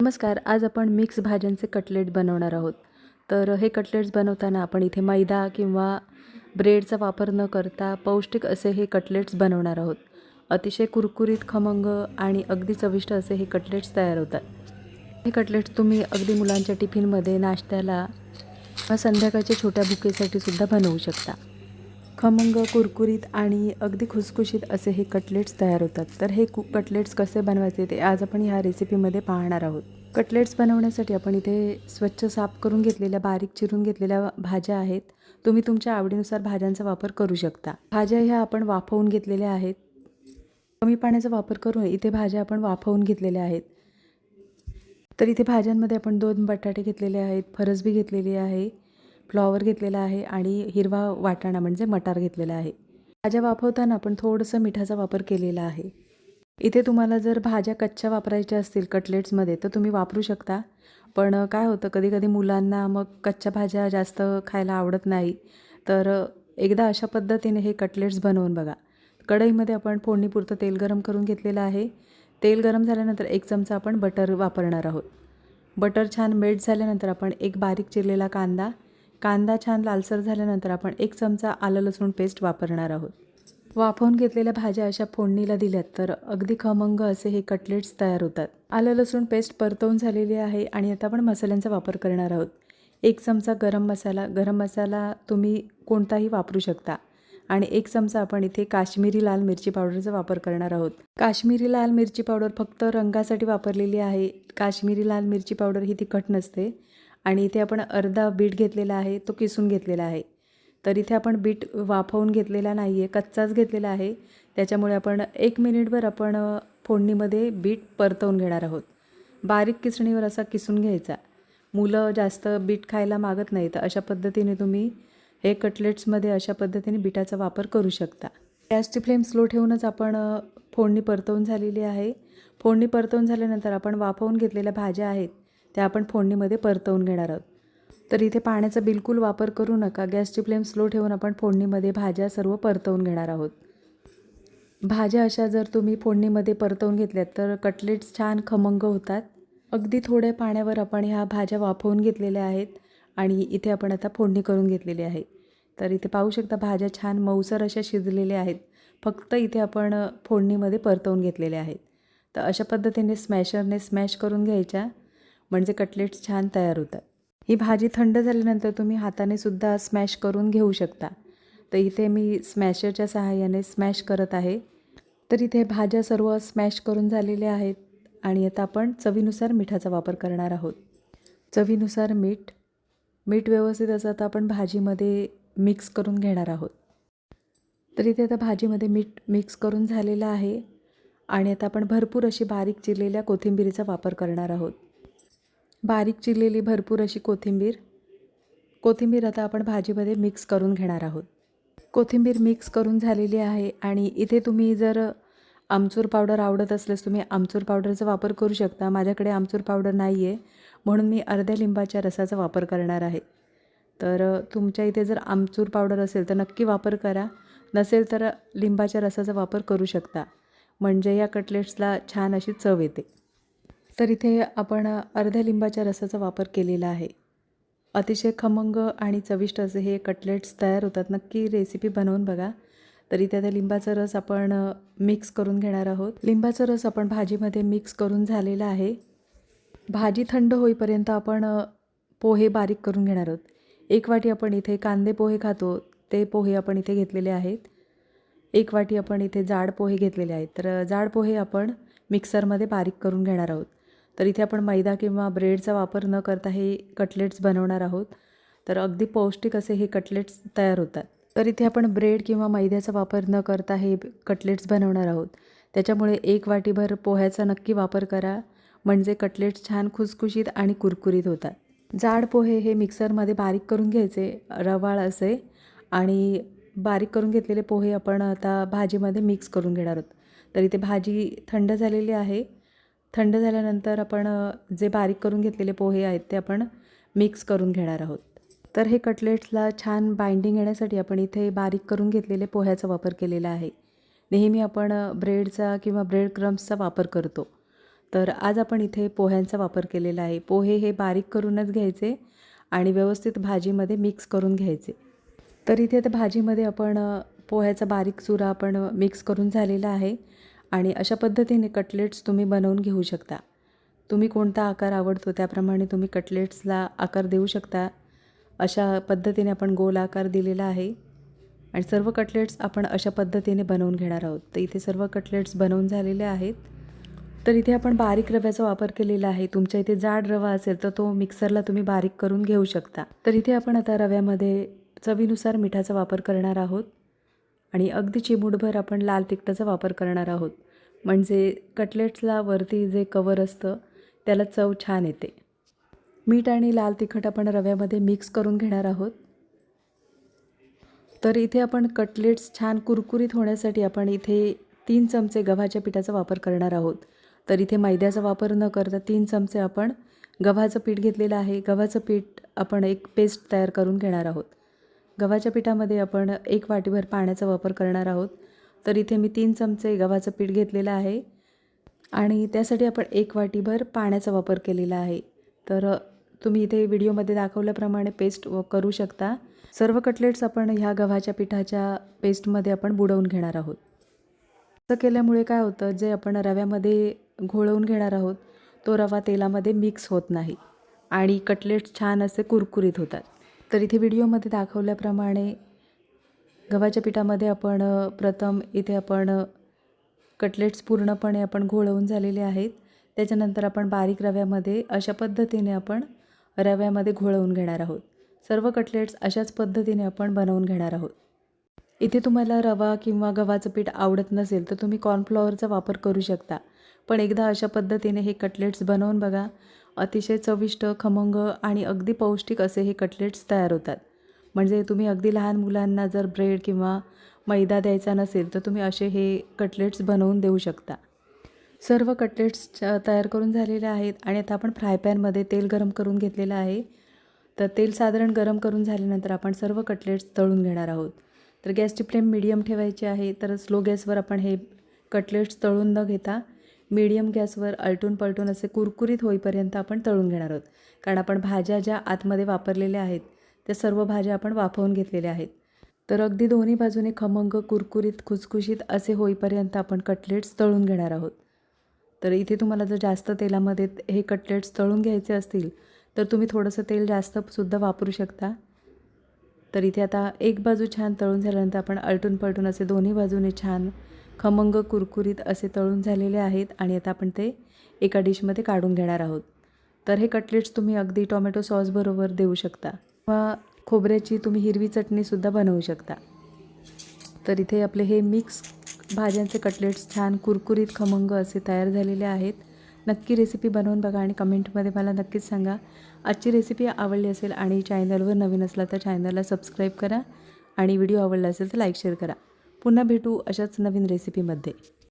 नमस्कार आज आपण मिक्स भाज्यांचे कटलेट बनवणार आहोत. तर हे कटलेट्स बनवताना आपण इथे मैदा किंवा ब्रेडचा वापर न करता पौष्टिक असे हे कटलेट्स बनवणार आहोत. अतिशय कुरकुरीत खमंग आणि अगदी चविष्ट असे हे कटलेट्स तयार होतात. हे कटलेट्स तुम्ही अगदी मुलांच्या टिफिनमध्ये नाश्त्याला किंवा संध्याकाळच्या छोट्या भुकेसाठी सुद्धा बनवू शकता. खमंग कुरकुरीत आणि अगदी खुसखुशीत असे हे कटलेट्स तयार होतात. तर हे कु कटलेट्स कसे बनवायचे ते आज आपण ह्या रेसिपीमध्ये पाहणार आहोत. कटलेट्स बनवण्यासाठी आपण इथे स्वच्छ साफ करून घेतलेल्या बारीक चिरून घेतलेल्या भाज्या आहेत. तुम्ही तुमच्या आवडीनुसार भाज्यांचा वापर करू शकता. भाज्या ह्या आपण वाफवून घेतलेल्या आहेत. कमी पाण्याचा वापर करून इथे भाज्या आपण वाफवून घेतलेल्या आहेत. तर इथे भाज्यांमध्ये आपण दोन बटाटे घेतलेले आहेत फरसबी घेतलेली आहे फ्लॉवर घेतलेला आहे आणि हिरवा वाटाणा म्हणजे मटार घेतलेला आहे. भाज्या वाफवताना आपण थोडंसं मिठाचा वापर केलेला आहे. इथे तुम्हाला जर भाज्या कच्च्या वापरायच्या असतील कटलेट्समध्ये तर तुम्ही वापरू शकता. पण काय होतं कधी कधी मुलांना मग कच्च्या भाज्या जास्त खायला आवडत नाही. तर एकदा अशा पद्धतीने हे कटलेट्स बनवून बघा. कढईमध्ये आपण फोडणीपुरतं तेल गरम करून घेतलेलं आहे. तेल गरम झाल्यानंतर एक चमचा आपण बटर वापरणार आहोत. बटर छान मेल्ट झाल्यानंतर आपण एक बारीक चिरलेला कांदा कांदा छान लालसर झाल्यानंतर आपण एक चमचा आलं लसूण पेस्ट वापरणार आहोत. वाफवून घेतलेल्या भाज्या अशा फोडणीला दिल्यात तर अगदी खमंग असे हे कटलेट्स तयार होतात. आलं लसूण पेस्ट परतवून झालेली आहे आणि आता आपण मसाल्यांचा वापर करणार आहोत. एक चमचा गरम मसाला गरम मसाला तुम्ही कोणताही वापरू शकता. आणि एक चमचा आपण इथे काश्मीरी लाल मिरची पावडरचा वापर करणार आहोत. काश्मीरी लाल मिरची पावडर फक्त रंगासाठी वापरलेली आहे. काश्मीरी लाल मिरची पावडर ही तिखट नसते. आणि इथे आपण अर्धा बीट घेतलेला आहे तो किसून घेतलेला आहे. तर इथे आपण बीट वाफवून घेतलेला नाही आहे कच्चाच घेतलेला आहे. त्याच्यामुळे आपण एक मिनिटभर आपण फोडणीमध्ये बीट परतवून घेणार आहोत. बारीक किसणीवर असा किसून घ्यायचा. मुलं जास्त बीट खायला मागत नाही तर अशा पद्धतीने तुम्ही हे कटलेट्समध्ये अशा पद्धतीने बीटाचा वापर करू शकता. गॅसची फ्लेम स्लो ठेवूनच आपण फोडणी परतवून झालेली आहे. फोडणी परतवून झाल्यानंतर आपण वाफवून घेतलेल्या भाज्या आहेत त्या आपण फोडणीमध्ये परतवून घेणार आहोत. तर इथे पाण्याचा बिलकुल वापर करू नका. गॅसची फ्लेम स्लो ठेवून आपण फोडणीमध्ये भाज्या सर्व परतवून घेणार आहोत. भाज्या अशा जर तुम्ही फोडणीमध्ये परतवून घेतल्यात तर कटलेट्स छान खमंग होतात. अगदी थोड्या पाण्यावर आपण ह्या भाज्या वाफवून घेतलेल्या आहेत आणि इथे आपण आता फोडणी करून घेतलेली आहे. तर इथे पाहू शकता भाज्या छान मऊसर अशा शिजलेल्या आहेत. फक्त इथे आपण फोडणीमध्ये परतवून घेतलेल्या आहेत. तर अशा पद्धतीने स्मॅशरने स्मॅश करून घ्यायच्या. म्हणजे कटलेट्स छान तयार होतात. ही भाजी थंड झाल्यानंतर तुम्ही हाताने सुद्धा स्मॅश करून घेऊ शकता. तर इथे मी स्मॅशरच्या सहाय्याने स्मॅश करत आहे. तर इथे भाज्या सर्व स्मॅश करून झालेल्या आहेत आणि आता आपण चवीनुसार मिठाचा वापर करणार आहोत. चवीनुसार मीठ मीठ व्यवस्थित असं आता आपण भाजीमध्ये मिक्स करून घेणार आहोत. तर इथे आता भाजीमध्ये मीठ मिक्स करून झालेलं आहे आणि आता आपण भरपूर अशी बारीक चिरलेल्या कोथिंबीरीचा वापर करणार आहोत. बारीक चिरलेली भरपूर अशी कोथिंबीर. कोथिंबीर आता आपण भाजीमध्ये मिक्स करून घेणार आहोत. कोथिंबीर मिक्स करून झालेली आहे आणि इथे तुम्ही जर आमचूर पावडर आवडत असल्यास तुम्ही आमचूर पावडरचा वापर करू शकता. माझ्याकडे आमचूर पावडर नाही आहे म्हणून मी अर्ध्या लिंबाच्या रसाचा वापर करणार आहे. तर तुमच्या इथे जर आमचूर पावडर असेल तर नक्की वापर करा. नसेल तर लिंबाच्या रसाचा वापर करू शकता. म्हणजे या कटलेट्सला छान अशी चव येते. तर इथे आपण अर्ध्या लिंबाच्या रसाचा वापर केलेला आहे. अतिशय खमंग आणि चविष्ट असे हे कटलेट्स तयार होतात. नक्की रेसिपी बनवून बघा. तर इथे त्या लिंबाचा रस आपण मिक्स करून घेणार आहोत. लिंबाचा रस आपण भाजीमध्ये मिक्स करून झालेला आहे. भाजी थंड होईपर्यंत आपण पोहे बारीक करून घेणार आहोत. एक वाटी आपण इथे कांदे पोहे खातो. ते पोहे आपण इथे घेतलेले आहेत. एक वाटी आपण इथे जाड पोहे घेतलेले आहेत. तर जाड पोहे आपण मिक्सरमध्ये बारीक करून घेणार आहोत. तर इथे आपण मैदा किंवा ब्रेडचा वापर न करता हे कटलेट्स बनवणार आहोत. तर अगदी पौष्टिक असे हे कटलेट्स तयार होतात. तर इथे आपण ब्रेड किंवा मैद्याचा वापर न करता हे कटलेट्स बनवणार आहोत. त्याच्यामुळे एक वाटीभर पोह्याचा नक्की वापर करा. म्हणजे कटलेट्स छान खुसखुशीत आणि कुरकुरीत होतात. जाड पोहे हे मिक्सरमध्ये बारीक करून घ्यायचे रवाळ असे. आणि बारीक करून घेतलेले पोहे आपण आता भाजीमध्ये मिक्स करून घेणार आहोत. तर इथे भाजी थंड झालेली आहे. थंड झाल्यानंतर आपण जे बारीक करून घेतलेले पोहे आहेत ते आपण मिक्स करून घेणार आहोत. तर हे कटलेट्सला छान बाइंडिंग येण्यासाठी आपण इथे बारीक करून घेतलेले पोह्याचा वापर केलेला आहे. नेहमी आपण ब्रेडचा किंवा ब्रेड क्रम्सचा वापर करतो. तर आज आपण इथे पोह्यांचा वापर केलेला आहे. पोहे हे बारीक करूनच घ्यायचे आणि व्यवस्थित भाजीमध्ये मिक्स करून घ्यायचे. तर इथे आता भाजीमध्ये आपण पोह्याचा बारीक चुरा आपण मिक्स करून झालेला आहे. आणि अशा पद्धतीने कटलेट्स तुम्ही बनवून घेऊ शकता. तुम्ही कोणता आकार आवडतो त्याप्रमाणे तुम्ही कटलेट्सला आकार देऊ शकता. अशा पद्धतीने आपण गोल आकार दिलेला आहे. आणि सर्व कटलेट्स आपण अशा पद्धतीने बनवून घेणार आहोत. तर इथे सर्व कटलेट्स बनवून झालेले आहेत. तर इथे आपण बारीक रव्याचा वापर केलेला आहे. तुमच्या इथे जाड रवा असेल तर तो मिक्सरला तुम्ही बारीक करून घेऊ शकता. तर इथे आपण आता रव्यामध्ये चवीनुसार मिठाचा वापर करणार आहोत. आणि अगदी चिमूटभर आपण लाल तिखटाचा वापर करणार आहोत. म्हणजे कटलेट्सला वरती जे कवर असतं त्याला चव छान येते. मीठ आणि लाल तिखट आपण रव्यामध्ये मिक्स करून घेणार आहोत. तर इथे आपण कटलेट्स छान कुरकुरीत होण्यासाठी आपण इथे तीन चमचे गव्हाच्या पिठाचा वापर करणार आहोत. तर इथे मैद्याचा वापर न करता तीन चमचे आपण गव्हाचं पीठ घेतलेलं आहे. गव्हाचं पीठ आपण एक पेस्ट तयार करून घेणार आहोत. गव्हाच्या पिठामध्ये आपण एक वाटीभर पाण्याचा वापर करणार आहोत. तर इथे मी तीन चमचे गव्हाचं पीठ घेतलेलं आहे. आणि त्यासाठी आपण एक वाटीभर पाण्याचा वापर केलेला आहे. तर तुम्ही इथे व्हिडिओमध्ये दाखवल्याप्रमाणे पेस्ट व- करू शकता. सर्व कटलेट्स आपण ह्या गव्हाच्या पिठाच्या पेस्टमध्ये आपण बुडवून घेणार आहोत. असं केल्यामुळे काय होतं जे आपण रव्यामध्ये घोळवून घेणार आहोत तो रवा तेलामध्ये मिक्स होत नाही आणि कटलेट्स छान असे कुरकुरीत होतात. तर इथे व्हिडिओमध्ये दाखवल्याप्रमाणे गव्हाच्या पिठामध्ये आपण प्रथम इथे आपण कटलेट्स पूर्णपणे आपण घोळवून झालेले आहेत. त्याच्यानंतर आपण बारीक रव्यामध्ये अशा पद्धतीने आपण रव्यामध्ये घोळवून घेणार आहोत. सर्व कटलेट्स अशाच पद्धतीने आपण बनवून घेणार आहोत. इथे तुम्हाला रवा किंवा गव्हाचं पीठ आवडत नसेल तर तुम्ही कॉर्नफ्लॉवरचा वापर करू शकता. पण एकदा अशा पद्धतीने हे कटलेट्स बनवून बघा. अतिशय चविष्ट खमंग आणि अगदी पौष्टिक असे हे कटलेट्स तयार होतात. म्हणजे तुम्ही अगदी लहान मुलांना जर ब्रेड किंवा मैदा द्यायचा नसेल तर तुम्ही असे हे कटलेट्स बनवून देऊ शकता. सर्व कटलेट्स तयार करून झालेले आहेत आणि आता आपण फ्राय पॅनमध्ये तेल गरम करून घेतलेलं आहे. तर तेल साधारण गरम करून झाल्यानंतर आपण सर्व कटलेट्स तळून घेणार आहोत. तर गॅसची फ्लेम मिडियम ठेवायची आहे तर स्लो गॅसवर आपण हे कटलेट्स तळून न घेता मीडियम गॅसवर अलटून पलटून असे कुरकुरीत होईपर्यंत आपण तळून घेणार आहोत. कारण आपण भाज्या ज्या आतमध्ये वापरलेल्या आहेत त्या सर्व भाज्या आपण वाफवून घेतलेल्या आहेत. तर अगदी दोन्ही बाजूने खमंग कुरकुरीत खुसखुशीत असे होईपर्यंत आपण कटलेट्स तळून घेणार आहोत. तर इथे तुम्हाला जर जास्त तेलामध्ये हे कटलेट्स तळून घ्यायचे असतील तर तुम्ही थोडंसं तेल जास्तसुद्धा वापरू शकता. तर इथे आता एक बाजू छान तळून झाल्यानंतर आपण अलटून पलटून असे दोन्ही बाजूने छान खमंग कुरकुरीत असे तळून झालेले आहेत आणि आता आपण ते एका डिशमध्ये काढून घेणार आहोत. तर हे कटलेट्स तुम्ही अगदी टोमॅटो सॉसबरोबर देऊ शकता. किंवा खोबऱ्याची तुम्ही हिरवी चटणीसुद्धा बनवू शकता. तर इथे आपले हे मिक्स भाज्यांचे कटलेट्स छान कुरकुरीत खमंग असे तयार झालेले आहेत. नक्की रेसिपी बनवून बघा आणि कमेंटमध्ये मला नक्कीच सांगा. आजची रेसिपी आवडली असेल आणि चॅनलवर नवीन असला तर चॅनलला सबस्क्राईब करा आणि व्हिडिओ आवडला असेल तर लाईक शेअर करा. पुन्हा भेटू अशाच नवीन रेसिपीमध्ये